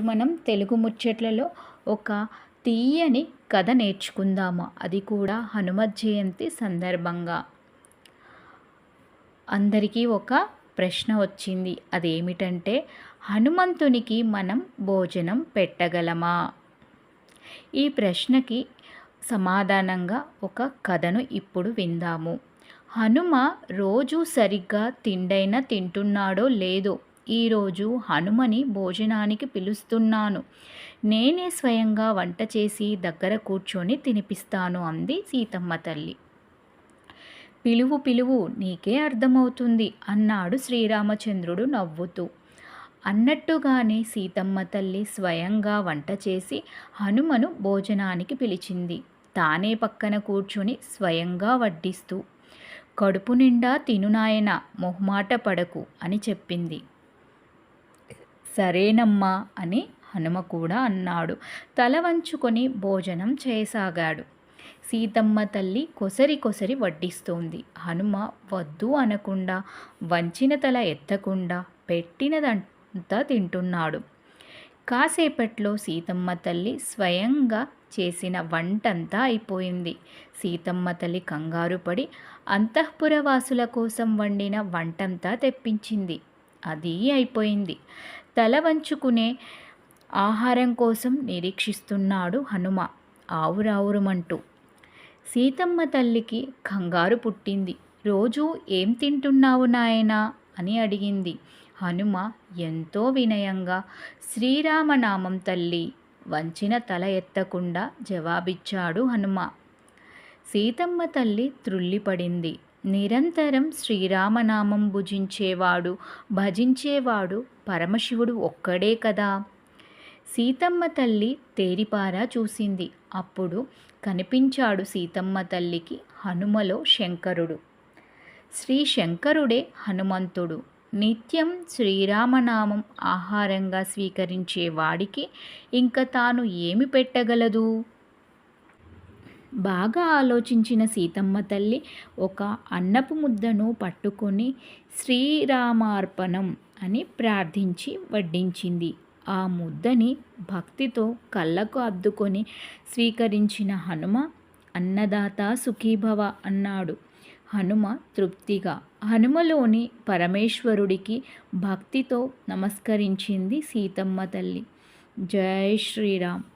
మనం తెలుగు ముచ్చట్లలో ఒక తీయని కథ నేర్చుకుందాము. అది కూడా హనుమత్ జయంతి సందర్భంగా. అందరికీ ఒక ప్రశ్న వచ్చింది. అదేమిటంటే హనుమంతునికి మనం భోజనం పెట్టగలమా? ఈ ప్రశ్నకి సమాధానంగా ఒక కథను ఇప్పుడు విందాము. హనుమ రోజు సరిగ్గా తిండైనా తింటున్నాడో లేదో ఈరోజు హనుమని భోజనానికి పిలుస్తున్నాను. నేనే స్వయంగా వంట చేసి దగ్గర కూర్చొని తినిపిస్తాను అంది సీతమ్మ తల్లి. పిలువు పిలువు నీకే అర్థమవుతుంది అన్నాడు శ్రీరామచంద్రుడు నవ్వుతూ. అన్నట్టుగానే సీతమ్మ తల్లి స్వయంగా వంట చేసి హనుమను భోజనానికి పిలిచింది. తానే పక్కన కూర్చుని స్వయంగా వడ్డిస్తూ కడుపు నిండా తినునాయన మొహమాట పడకు అని చెప్పింది. సరేనమ్మా అని హనుమ కూడా అన్నాడు. తల వంచుకొని భోజనం చేయసాగాడు. సీతమ్మ తల్లి కొసరి కొసరి వడ్డిస్తోంది. హనుమ వద్దు అనకుండా వంచిన తల ఎత్తకుండా పెట్టినదంతా తింటున్నాడు. కాసేపట్లో సీతమ్మ తల్లి స్వయంగా చేసిన వంటంతా అయిపోయింది. సీతమ్మ తల్లి కంగారు పడి అంతఃపురవాసుల కోసం వండిన వంటంతా తెప్పించింది. అది అయిపోయింది. తల వంచుకునే ఆహారం కోసం నిరీక్షిస్తున్నాడు హనుమ ఆవురావురమంటూ. సీతమ్మ తల్లికి కంగారు పుట్టింది. రోజు ఏం తింటున్నావు నాయనా? అని అడిగింది. హనుమ ఎంతో వినయంగా శ్రీరామనామం తల్లి వంచిన తల ఎత్తకుండా జవాబిచ్చాడు హనుమ. సీతమ్మ తల్లి త్రుల్లిపడింది నిరంతరం శ్రీరామనామం భుజించేవాడు భజించేవాడు పరమశివుడు ఒక్కడే కదా? సీతమ్మ తల్లి తేరిపారా చూసింది. అప్పుడు కనిపించాడు సీతమ్మ తల్లికి హనుమలో శంకరుడు. శ్రీ శంకరుడే హనుమంతుడు. నిత్యం శ్రీరామనామం ఆహారంగా స్వీకరించే వాడికి ఇంక తాను ఏమి పెట్టగలదు? బాగా ఆలోచించిన సీతమ్మ తల్లి ఒక అన్నపు ముద్దను పట్టుకొని శ్రీరామార్పణం అని ప్రార్థించి వడ్డించింది. ఆ ముద్దని భక్తితో కళ్ళకు అద్దుకొని స్వీకరించిన హనుమ అన్నదాత సుఖీభవ అన్నాడు. హనుమ తృప్తిగా హనుమలోని పరమేశ్వరుడికి భక్తితో నమస్కరించింది సీతమ్మ తల్లి. జై శ్రీరామ్.